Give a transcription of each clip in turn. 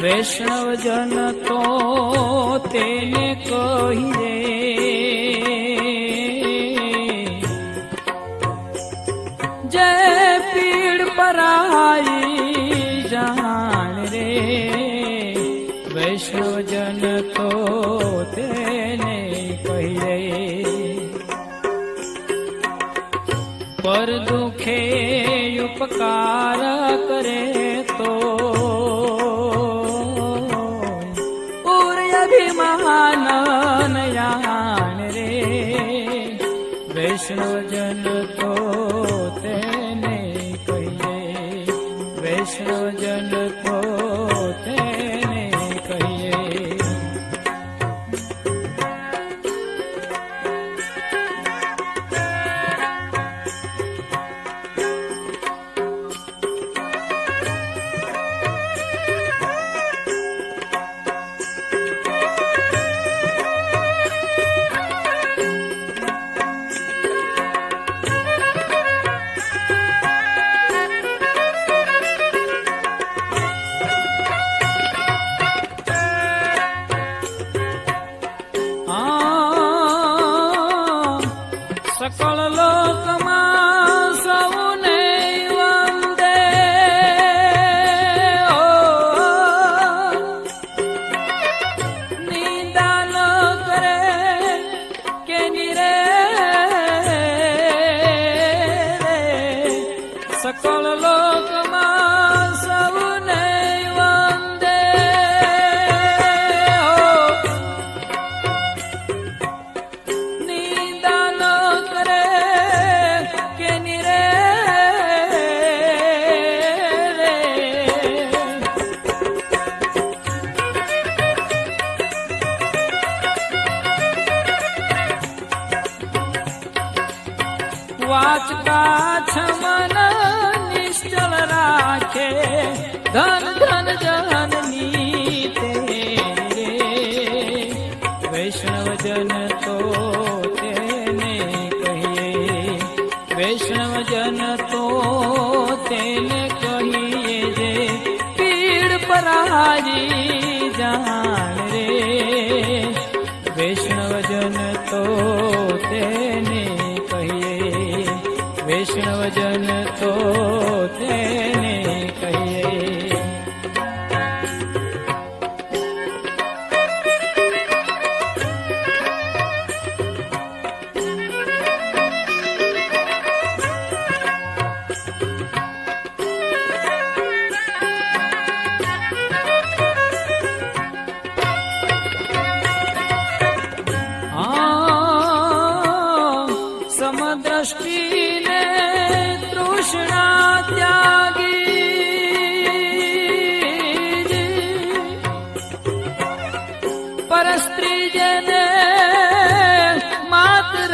વૈષ્ણવજન તો તેને કહીએ જય પીડ પરાઈ જાણ રે વૈષ્ણવજન તો તેને કહીએ પર દુખે ઉપકાર કરે વૈષ્ણવજન તો તેને કહીએ વૈષ્ણવજન તો ધન ધન જનની તે વૈષ્ણવજન તો તેને કહીએ. વૈષ્ણવજન તો તેને કહીએ જે પીડ પરાજી જાણ. સમદ્રષ્ટિને તૃષ્ણા ત્યાગી. પરસ્ત્રી જેને માત્ર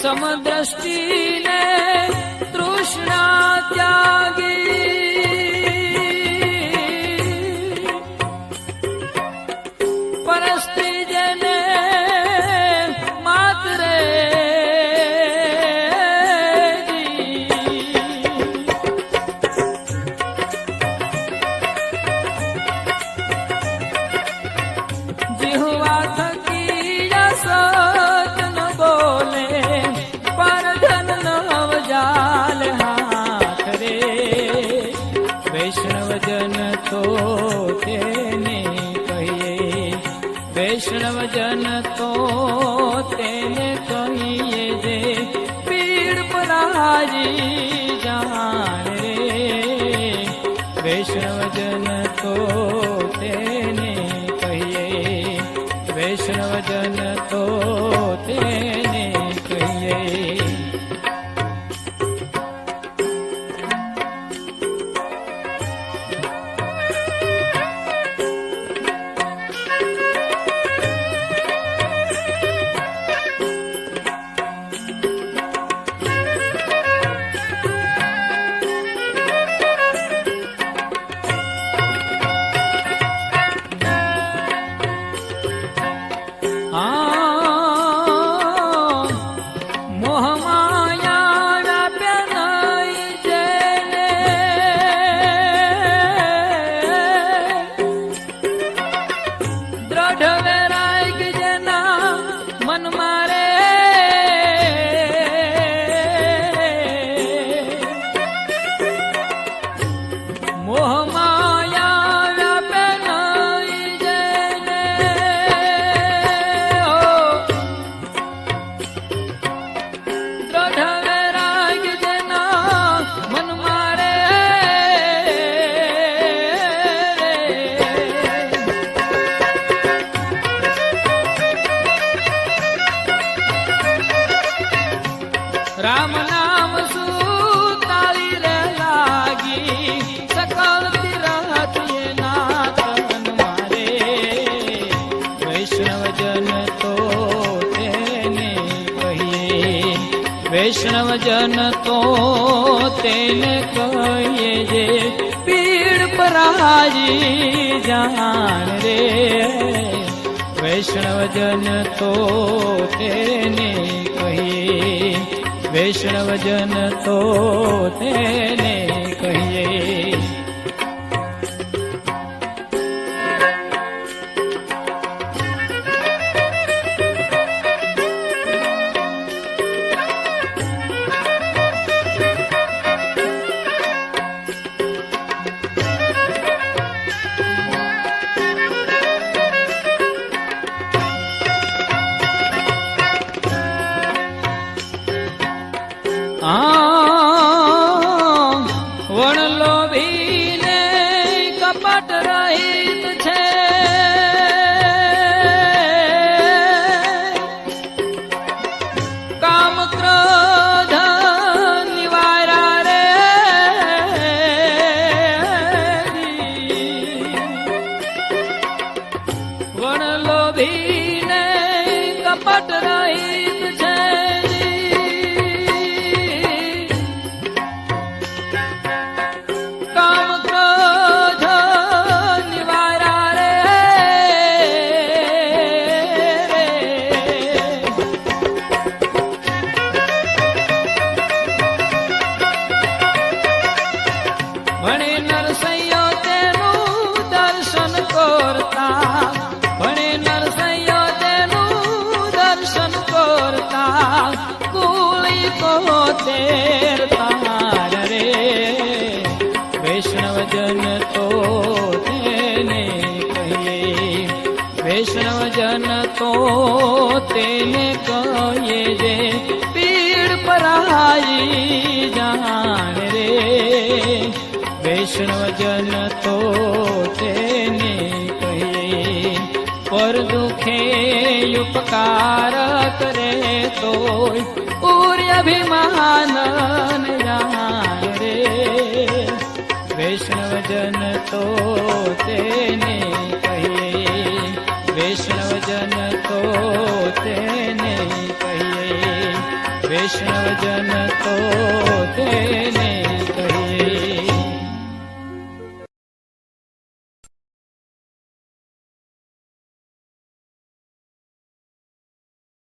સમદ્રષ્ટિને વૈષ્ણવજન તો તેને કહીએ. વૈષ્ણવજન તો તેને કહીએ જે પીડ પરાજી જાણ રે. વૈષ્ણવજન તો તેને કહીએ. વૈષ્ણવજન 妈 妈 વૈષ્ણવજન તો તેને કહીએ. વૈષ્ણવજન તો તેને કહીએ જે પીડ પરાજી જાણ રે. વૈષ્ણવજન તો તેને કહીએ. વૈષ્ણવજન તો તેને કહીએ. You. તેને કહીએ જે પીડ પરાઈ જાણ રે. વૈષ્ણવજન તો તેને કહીએ, પર દુખે ઉપકાર કરે તો પૂર્ય અભિમાન જાણ રે. વૈષ્ણવજન તો તેને કહીએ વૈષ્ણવજન તો તેને કહીએ વૈષ્ણવજન તો તેને